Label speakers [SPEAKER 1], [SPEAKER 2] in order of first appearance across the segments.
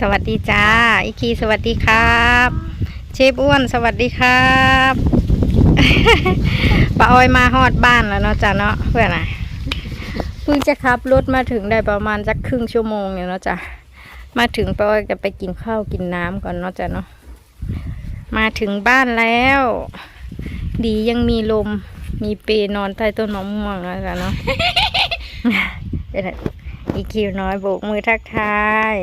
[SPEAKER 1] สวัสดีจ้าอีคีสวัสดีครับ เชฟอ้วนสวัสดีครับป้าออยมาฮอดบ้านแล้วเนาะจ้าเนาะเพื่อนน่ะเพิ่งจะขับรถมาถึงได้ประมาณสักครึ่งชั่วโมงเนี่ยเนาะจ้ะมาถึงป้าออยจะไปกินข้าวกินน้ำก่อนเนาะจ้ะเนาะมาถึงบ้านแล้ว ดียังมีลมมีเปรนอนใต้ต้นมะม่วงแล้วจ้ะเนาะเป็นอีคิวน้อยโบกมือทักทาย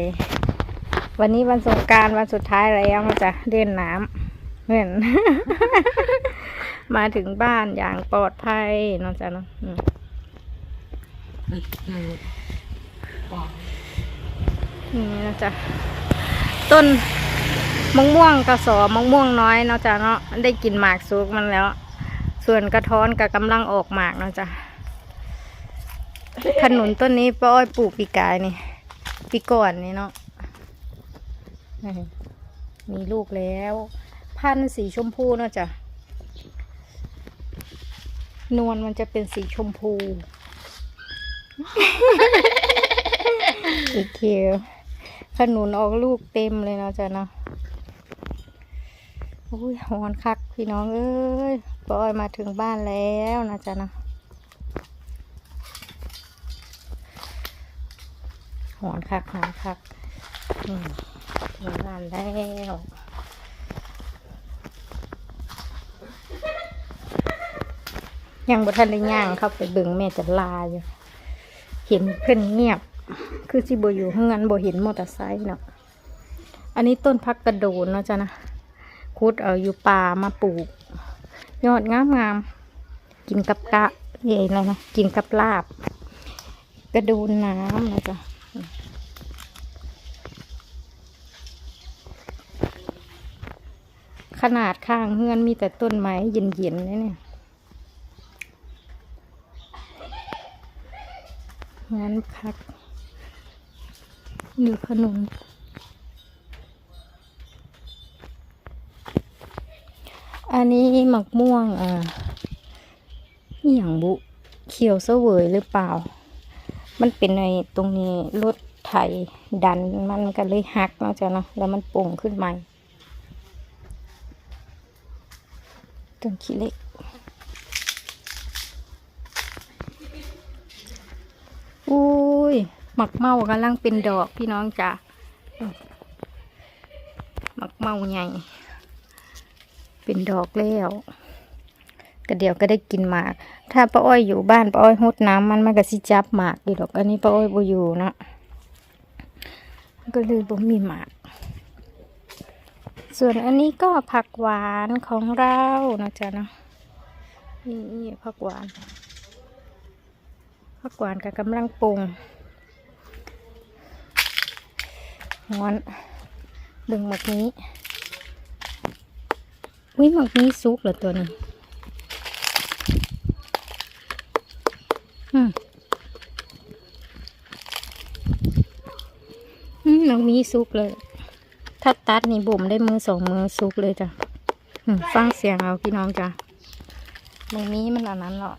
[SPEAKER 1] วันนี้วันสงกรารวันสุดท้ายแล้วเราจะเล่นน้ำเหมือนมาถึงบ้านอย่างปลอดภัยเน้องจ๊ะเนาะอืมนี่นะจ๊ะต้นมะม่วงกระสอมะม่วงน้อยเนาะจ๊ะเนาะได้กินหมากซุกมันแล้ว ส่วนกระท้อนกับกำลังออกหมากเนาะจ๊ะขนุนต้นนี้ป้าอ้อยปลูกปีกายนี่ปีก่อนนี่เนาะ มีลูกแล้ว พันสีชมพูเนะจ๊ะนวลมันจะเป็นสีชมพู อีกเคียวขนุนออกลูกเต็มเลยเนาะจ๊ะเนาะอุ้ยหอนคักพี่น้องเอ้ยปอยมาถึงบ้านแล้วนะจ๊ะเนาะหอนคักหอนคักอืม ถึงบ้านแล้วยังบ่ทันได้ย่างเข้าไปเบิ่งแม่จะลาอยู่เห็นเพิ่นเงียบ คือสิบ่อยู่เฮือนบ่เห็นมอเตอร์ไซค์เนาะอันนี้ต้นพักกระโดนเนาะจ้ะนะคุดเอาอยู่ป่ามาปลูก ยอดงามงามๆกินกับกะเย่อะไรนะกินกับลาบ กระโดนน้ำนะจ๊ะ ขนาดข้างเฮือนมีแต่ต้นไม้เย็นๆนี่เนี่ยงั้นพักอยู่ขนุนอันนี้หมักม่วงอ่าอหย่างบุเขียวเสวยหรือเปล่า มันเป็นในตรงนี้รถไถดันมันก็เลยหักเนาะจ้ะเนาะแล้วมันโป่งขึ้นใหม่ ต้นขี้เล็ก อุ้ย หมักเมากำลังเป็นดอกพี่น้องจ้ะหมักเมาใหญ่ เป็นดอกแล้วก็เดี๋ยวก็ได้กินหมาก ถ้าป้าอ้อยอยู่บ้านป้าอ้อยหดน้ำมันมันก็สิจับหมากอยู่ดอก อันนี้ป้าอ้อยบ่อยู่นะ ก็เลยบ่มีหมาก ส่วนอันนี้ก็ผักหวานของเรานะจ๊ะเนาะนี่ผักหวาน ผักหวานกับกำลังปรุงหอนเบิ่งหมักนี้วิหมักนี้ซุกเหรอตัวนี้อืมอืมหมักนี้ซุกเลย ถ้าตัดนี่บ่มได้มือสองมือสุกเลยจ้ะฟังเสียงเอาพี่น้องจ้ะมือนี้มันอันนั้นหรอ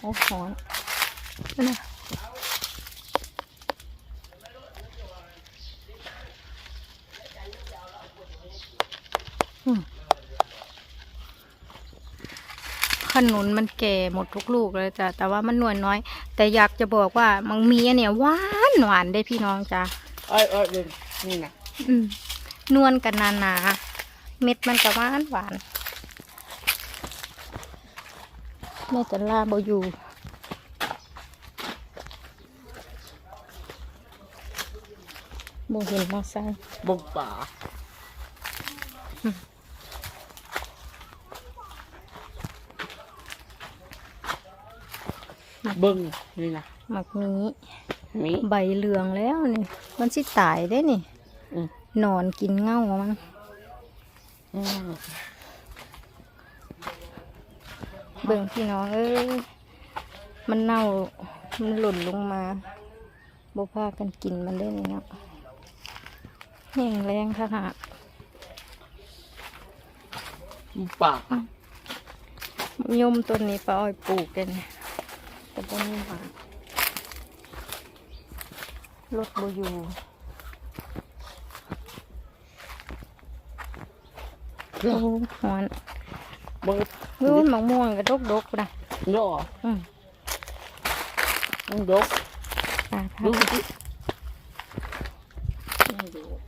[SPEAKER 1] โอ้โหนั่นนะอืม ขนุนมันแก่หมดทุกลูกเลยจ้ะแต่ว่ามันหน่วยน้อย แต่อยากจะบอกว่ามังมีอันเนี่ยหวานหวานได้พี่น้องจ้ะ
[SPEAKER 2] เอ้ยเอ้ยเดี๋ยวนี่นะ
[SPEAKER 1] อืมนวลกันนานาๆเม็ดมันก็หวานหวานแม่จะลาบอยู่โบเห็นมาใส่
[SPEAKER 2] บงป่า เบิ้งนี่นะ
[SPEAKER 1] หมักมี
[SPEAKER 2] มี
[SPEAKER 1] ใบเหลืองแล้วนี่มันสิตายได้นี่
[SPEAKER 2] อืม
[SPEAKER 1] นอนกินเง่ามัน
[SPEAKER 2] อืม
[SPEAKER 1] เบิ่งพี่น้องเอ้ยมันเน่ามันหล่นลงมาบพากันกินมันได้นี่เนาะแห้งแรงขนาด
[SPEAKER 2] ป่า
[SPEAKER 1] ยมต้นนี้ป้าอ้อยปลูกกัน แต่ต้นนี้หวานรถบอยู่
[SPEAKER 2] เนาะ
[SPEAKER 1] โอ้หอน
[SPEAKER 2] เบิ่ง
[SPEAKER 1] รู้มะม่วงกระดกดกๆนะ
[SPEAKER 2] เนาะ
[SPEAKER 1] อืม
[SPEAKER 2] มันดก
[SPEAKER 1] อ่าพา
[SPEAKER 2] ดู
[SPEAKER 1] ไป
[SPEAKER 2] สิมันดก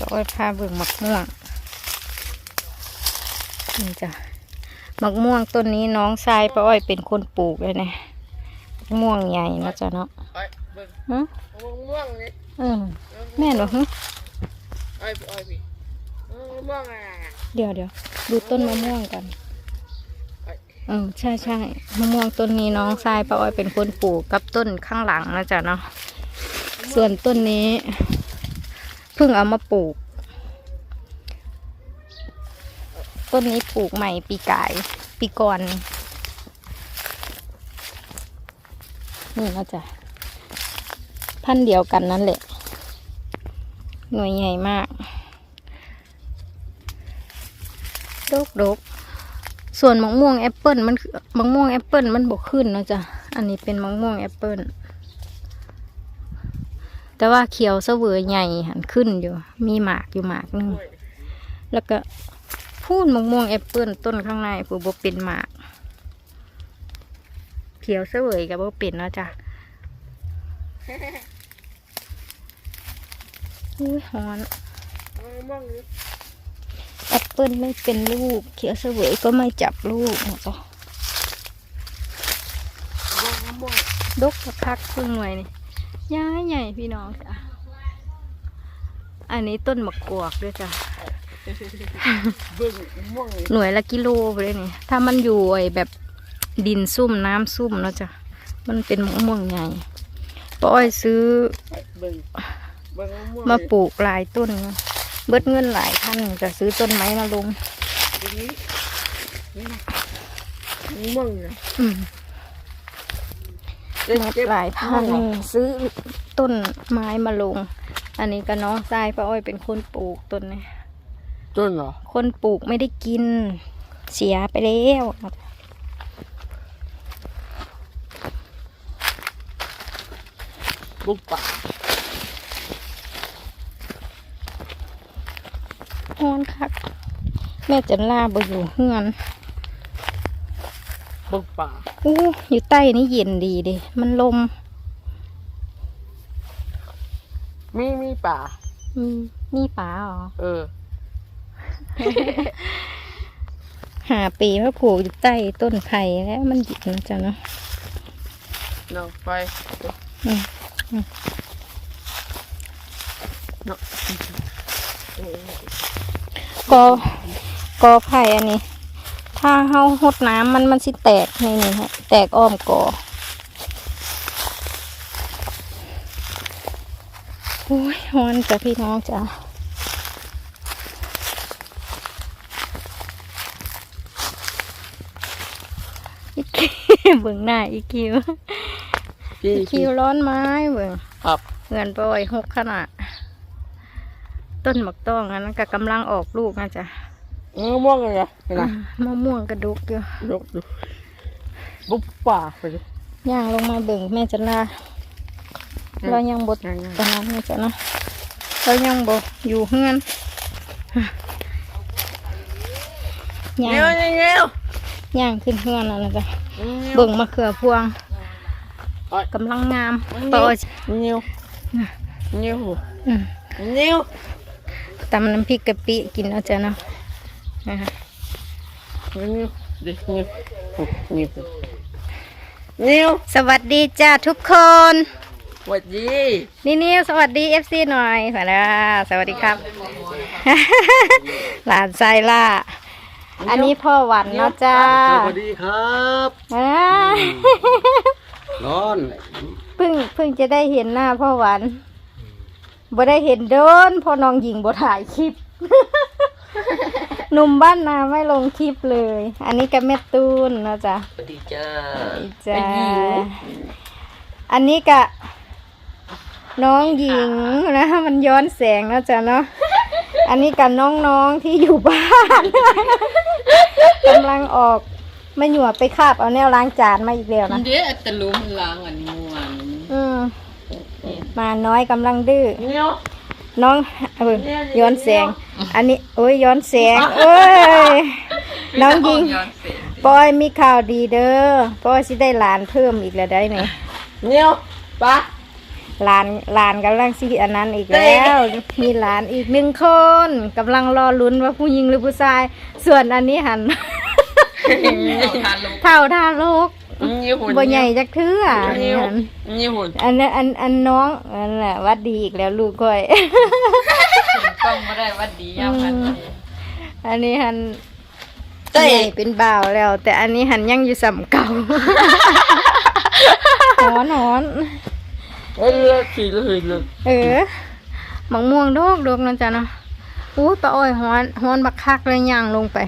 [SPEAKER 1] ก็ อ้อยพาเบิ่งมะม่วงนี่จ้ะมะม่วงต้นนี้น้องชายป้าอ้อยเป็นคนปลูกเลยนะมะม่วงใหญ่เนาะจ้ะเนาะ
[SPEAKER 2] ไอ้เบิ่ง
[SPEAKER 1] ฮะ
[SPEAKER 2] มะม่วงนี่
[SPEAKER 1] เออแม่นบ่ฮะ
[SPEAKER 2] ไอ้ไอ้พี่มะม่วงอะ
[SPEAKER 1] เดี๋ยวเดี๋ยวดูต้นมะม่วงกัน
[SPEAKER 2] ไอ้
[SPEAKER 1] เออใช่ใช่มะม่วงต้นนี้น้องชายป้าอ้อยเป็นคนปลูกกับต้นข้างหลังนะจ๊ะเนาะส่วนต้นนี้เพิ่งเอามาปลูก ต้นนี้ปลูกใหม่ปีกายปีก่อนนี่นะจ๊ะพันเดียวกันนั่นแหละ หน่วยใหญ่มากดกดกส่วนมะม่วงแอปเปิลมันมะม่วงแอปเปิลมันบกขึ้นนะจ้ะอันนี้เป็นมะม่วงแอปเปิลแต่ว่าเขียวเสวยใหญ่หันขึ้นอยู่ มีหมากอยู่หมากนึง แล้วก็ พูนมะม่วงแอปเปิลต้นข้างในผู้บเป็นหมากเขียวเสวยกับบเป็นเนาะจ้ะอุ้ยฮอนแอปเปิลไม่เป็นลูก เขียวเสวยก็ไม่จับลูกนะจ๊ะดกกระพักครึ่งหน่วยนี่ย้ายใหญ่พี่น้องจ้ะอันนี้ต้นมะกอกด้วยจ้ะ หน่วยละกิโลไปเลยนี่ถ้ามันอยู่ไอ้แบบดินซุ่มน้ำซุ่มเนาะจ้ะมันเป็นมะม่วงใหญ่ป้าอ้อยซื้อ
[SPEAKER 2] ไอ้เบิ่งเบิ่งมะม่วง
[SPEAKER 1] มาปลูกหลายต้นเนาะเบิดเงินหลายพันจะซื้อต้นไม้มาลง
[SPEAKER 2] ดูนี่นี่นะมะม่วงนี่
[SPEAKER 1] อืม
[SPEAKER 2] เด็ก
[SPEAKER 1] เบิด
[SPEAKER 2] เก็บ
[SPEAKER 1] หลายพันซื้อต้นไม้มาลง อันนี้ก็น้องทรายป้าอ้อยเป็นคนปลูกต้นนี้
[SPEAKER 2] ต้นเหรอ
[SPEAKER 1] คนปลูกไม่ได้กิน เสียไปแล้ว
[SPEAKER 2] บุกป่า
[SPEAKER 1] ฮอนคัก แม่จันลาบ่อยู่เฮือน
[SPEAKER 2] บุกป่า
[SPEAKER 1] อู้อยู่ใต้นี่เย็นดีเดิมันลม
[SPEAKER 2] มีมีป่า
[SPEAKER 1] อืมนี่ป่าเหรอ
[SPEAKER 2] เออ
[SPEAKER 1] หาปีมาผูกอยู่ใต้ต้นไผ่แล้วมันเย็นจ้ะเนาะ
[SPEAKER 2] เนาะไป
[SPEAKER 1] อืม
[SPEAKER 2] เนาะเออก
[SPEAKER 1] อกอไผ่อันนี้ ถ้าเฮาหดน้ำมันมันสิแตกในนี่ฮะแตกอ้อมกอโอ้ยฮอนจ้ะพี่น้องจ้ะ อีคิว เบิ่งหน้าอีคิว
[SPEAKER 2] พี่
[SPEAKER 1] อีคิวร้อนไม้เบิ่ง
[SPEAKER 2] ครับ
[SPEAKER 1] เงินปล่อยหกขนาด ต้นหมักต้องอันนั้นก็กำลังออกลูกนะจ๊ะ
[SPEAKER 2] มะม่วงเลยนะเห็นไหม
[SPEAKER 1] มะม่วงกระดุกอยู่
[SPEAKER 2] ยกดูบุกป่าไปเลย
[SPEAKER 1] ย่างลงมาเบิ่งแม่จะลาเรายังบด
[SPEAKER 2] ยังยัง
[SPEAKER 1] ตอนนั้นนะจ๊ะเนาะเรายังบดอยู่เฮือนย่า
[SPEAKER 2] เงี้ยว
[SPEAKER 1] ง
[SPEAKER 2] เงี้ยว
[SPEAKER 1] ย่างขึ้นเฮือนแล้วนะจ๊ะ
[SPEAKER 2] เงี้ยว
[SPEAKER 1] เบิ่งมะเขือพวง
[SPEAKER 2] โอ้ย
[SPEAKER 1] กำลังงาม
[SPEAKER 2] มัน
[SPEAKER 1] ป
[SPEAKER 2] เงี้ยว
[SPEAKER 1] อย
[SPEAKER 2] เงี้ยวเงี้ยว
[SPEAKER 1] อืม
[SPEAKER 2] เงี้ยว
[SPEAKER 1] ตำน้ำพริกกะปิกินแล้วจ้ะเนาะนะคะ
[SPEAKER 2] เงี้ยวเด็กเงี้ยวเงี้ยวเงี้ยว
[SPEAKER 1] สวัสดีจ้าทุกคน
[SPEAKER 2] สวัสดี
[SPEAKER 1] นี่นิวสวัสดีเอฟซีหน่อยมาแล้วสวัสดีครับ หลานไซล่า อันนี้พ่อหวันเนาะจ้า
[SPEAKER 3] สวัสดีครับ
[SPEAKER 1] อ่า
[SPEAKER 3] ร้อน
[SPEAKER 1] เพิ่งเพิ่งจะได้เห็นหน้าพ่อหวันบ่ได้เห็นโดนพ่อน้องหญิงบ่ถ่ายคลิป หนุ่มบ้านนาไม่ลงคลิปเลย อันนี้กับแม่ตูนเนาะจ้ะ
[SPEAKER 3] สวัสดีจ้า
[SPEAKER 1] จ้าอันนี้กะน้องหญิงนะมันย้อนแสงแล้วจ้ะเนาะ อันนี้กับน้องๆที่อยู่บ้านกำลังออกไม่หยวไปคาบเอาแนวล้างจานมาอีกแล้ว
[SPEAKER 2] มั
[SPEAKER 1] นะ
[SPEAKER 2] นเดี๋ยวอัตลุมันล้างอันนี้เมื่อวานนี้
[SPEAKER 1] อืมมาน้อยกำลังดื้อ
[SPEAKER 2] เนี่ย
[SPEAKER 1] น้องเออย้อนแสง อันนี้โอ้ยย้อนแสงเอ้ยน้องหญิง
[SPEAKER 2] ย้อนเสร็จ
[SPEAKER 1] ปอยมีข่าวดีเด้อปอยสิได้หลานเพิ่มอีกแล้วได้ไหม
[SPEAKER 2] เนี่ยปะ
[SPEAKER 1] หลานหลานกำลังสิอันนั้นอีกแล้ว มีหลานอีกหนึ่งคนกำลังรอลุ้นว่าผู้หญิงหรือผู้ชาย ส่วนอันนี้หัน
[SPEAKER 2] เอาทานลง
[SPEAKER 1] เท่าท่าโลก
[SPEAKER 2] นี่หุ่น
[SPEAKER 1] บ่ใหญ่จักเทื่ออัน
[SPEAKER 2] นี่
[SPEAKER 1] นี้
[SPEAKER 2] หุ่
[SPEAKER 1] หั
[SPEAKER 2] น
[SPEAKER 1] น
[SPEAKER 2] นี่หุ่น
[SPEAKER 1] อันนั้นอันอันน้องอันแหละวัดดีอีกแล้วลูกก้อย
[SPEAKER 2] กล้องมาได้วัดดียามกัน
[SPEAKER 1] อันนี้หัน
[SPEAKER 2] เต้
[SPEAKER 1] ใหญ่เป็นบ่าวแล้ว แต่อันนี้หันยังอยู่สำเก่าหอนหอน
[SPEAKER 2] เอ้ยเลือดสีเลยเลย
[SPEAKER 1] เออหมังม่วงโดกโดกนั่นจ้ะเนาะอู้ปลาอ้อยฮ้อนฮ้อนบักคักเลยย่างลงไป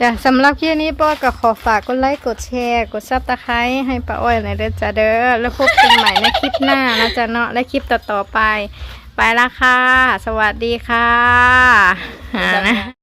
[SPEAKER 1] จ้ะสำหรับคลิปนี้ป้อก็ขอฝากกดไลค์กดแชร์ กดซับตะไคร้ให้ป้าอ้อยหน่อยเด้อจ้ะเด้อแล้วพบกันใหม่ในคลิปหน้านะจ๊ะเนาะและคลิปต่อๆไป ไปละค่ะ สวัสดีค่ะหานะ